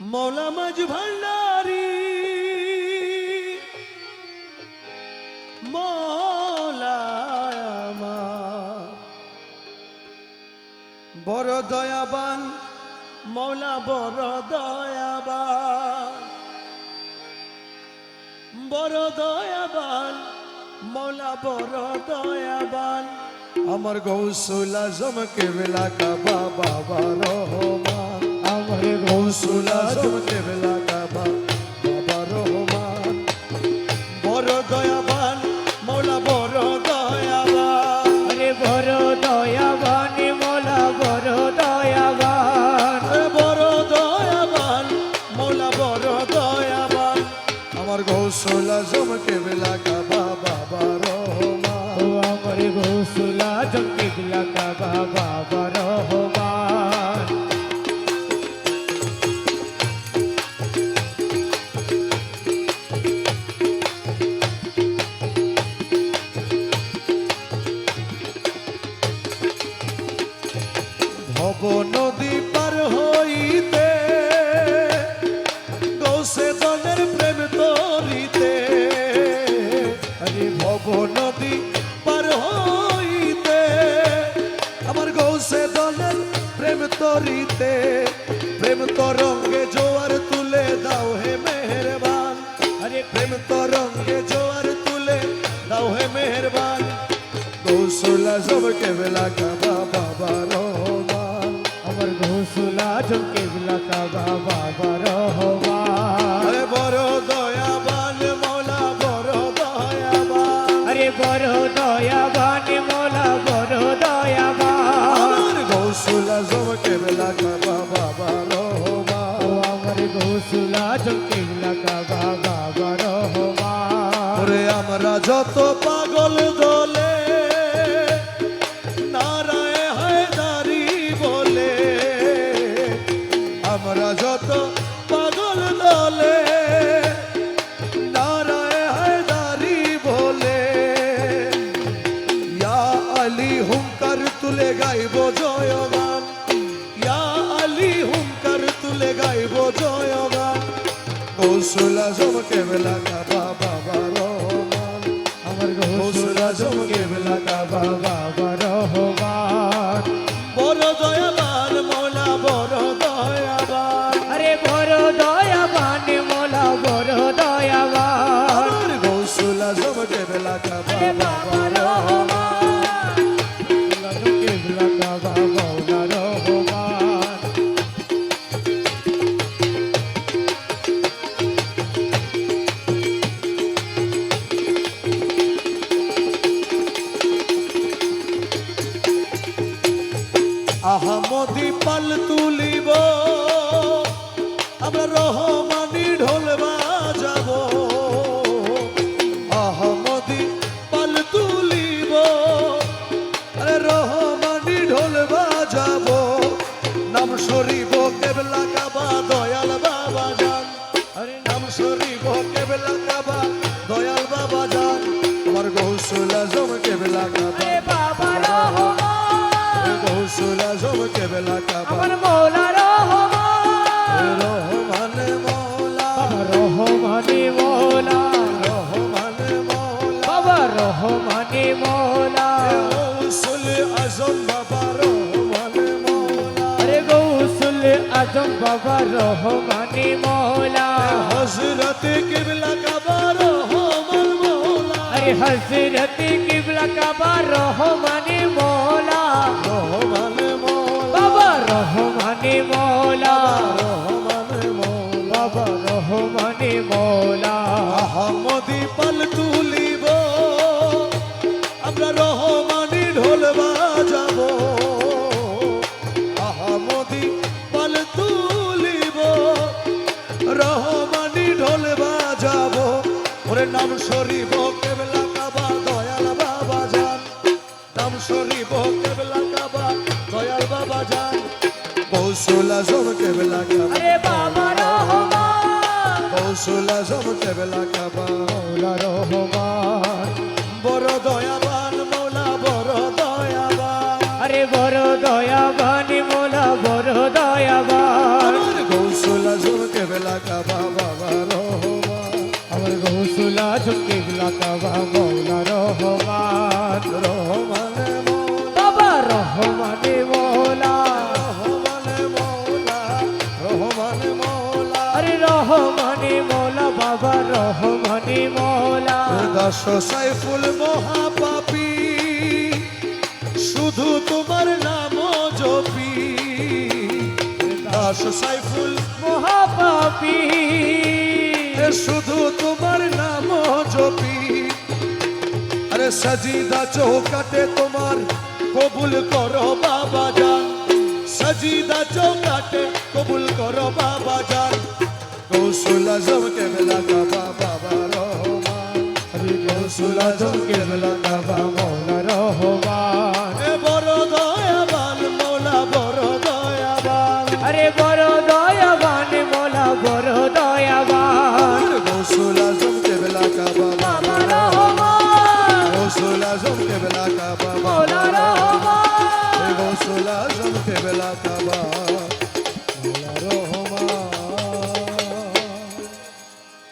মৌলা মাঝ ভান্ডারি। মৌলা আমার। বড় দয়াবান, মৌলা বড় দয়াবান। বড় দয়াবান, মৌলা বড় দয়াবান। আমার গৌসুল আজম কেবলা কা বাবা রহমান। আমার গৌসুল আজম কেবলা কা বাবা রহমান বড় দয়াবান মৌলা বড় দয়াবান। আরে বড় দয়াবান মোলা বড় দয়াবান। বড় দয়াবান মৌলা বড় দয়াবান। আমার গৌসুল আজম কেবলা ভব নদী পার হইতে গৌসে দলের প্রেম তরিতে। আরে ভব নদী পার হইতে, আমার গৌসে দলের প্রেম তরিতে। প্রেম তরঙ্গে জোয়ার তুলে দাও হে মেহরবান। আরে প্রেম তরঙ্গে জোয়ার তুলে দাও হে মেহরবান। গৌসুল আজম কেবলা বাবা বড় হবান আরে বড় দয়াবান মৌলা বড় দয়াবান। আরে বড় দয়াবান মোলা বড় দয়াবান। আমার গৌসুল আজম কেবলা কা বাবা রহমান। ও আমার গোসুলা জঙ্গি লাগা বাবা বড় ওরে আমরা যত পাগল দলে গাইব জয়গান। ইয়া আলী হুঙ্কার তুলে গাইব জয়গান। কৌশল আজম কেবলা কা বাবা রহমান। আমার কৌশল গোসুলা আজম কেবলা কা বাবা বাবা বড় দয়াবান মৌলা বড় দয়াবান। আরে বড় দয়াবান আহামদি পাল তুলিব। আমরা রহমানি ঢোল বাজাব। আহামদি পাল তুলিব। রহমানি ঢোল বাজাব। নাম শরীব কেবলা কাবা, দয়াল বাবা জান। নাম শরীব কেবলা কাবা গৌসুল আজম বাবা রহমানি মৌলা হজরত কিবলা কাবা রহমান মৌলা আরে হজরত কিবলা কাবা রহমানি মৌলা রহমান মৌলা বাবা রহমানি ঢোল বাজাবো। ওরে নাম শরীব কেবলা কাবা দয়াল বাবা জান নাম শরীব কেবলা কাবা দয়াল বাবা জান কৌশল আজম কেবলা কাবা কৌশল আজম কেবলা কাবা মৌলা রহমান বড় দয়াবান মৌলা বড় দয়াবান। আরে বড় দয়াবান মোলা বড় দয়াবান। বাবা রহমান আমার গৌসুল আজম কেবলা কাবা মৌলা রহমান রহমানে মৌলা। বাবা রহমানে মৌলা। রহমানে মৌলা। রহমানে মৌলা। আরে রহমানে মৌলা বাবা রহমানে মৌলা। দাস সাইফুল মহাপাপী। শুধু তোমার দাস সাইফুল। মহাপাপী। শুধু তোমার নাম জপি। আরে সজিদা চৌকাটে তোমার কবুল করো বাবা জান। সজিদা চৌকাটে কবুল করো বাবা জান। কৌশল আজম কে বেলা কাবা বাবা রহমান। গৌসুল আজম কেবলা কাবা মৌলা রহমান।